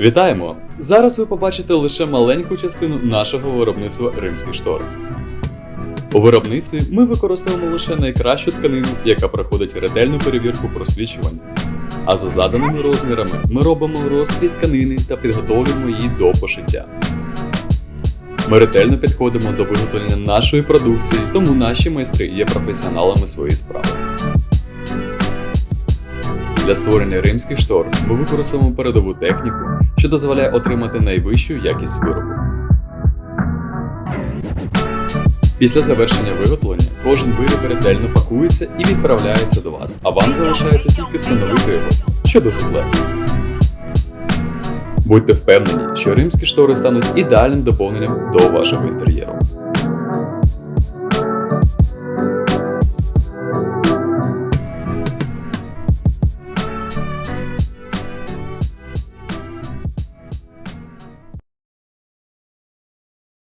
Вітаємо! Зараз ви побачите лише маленьку частину нашого виробництва римських штор. У виробництві ми використовуємо лише найкращу тканину, яка проходить ретельну перевірку просвічування. А за заданими розмірами ми робимо розквіт тканини та підготовлюємо її до пошиття. Ми ретельно підходимо до виготовлення нашої продукції, тому наші майстри є професіоналами своєї справи. Для створення римських штор ми використовуємо передову техніку, що дозволяє отримати найвищу якість виробу. Після завершення виготовлення кожен виріб ретельно пакується і відправляється до вас, а вам залишається тільки встановити його, що досить. Будьте впевнені, що римські штори стануть ідеальним доповненням до вашого інтер'єру.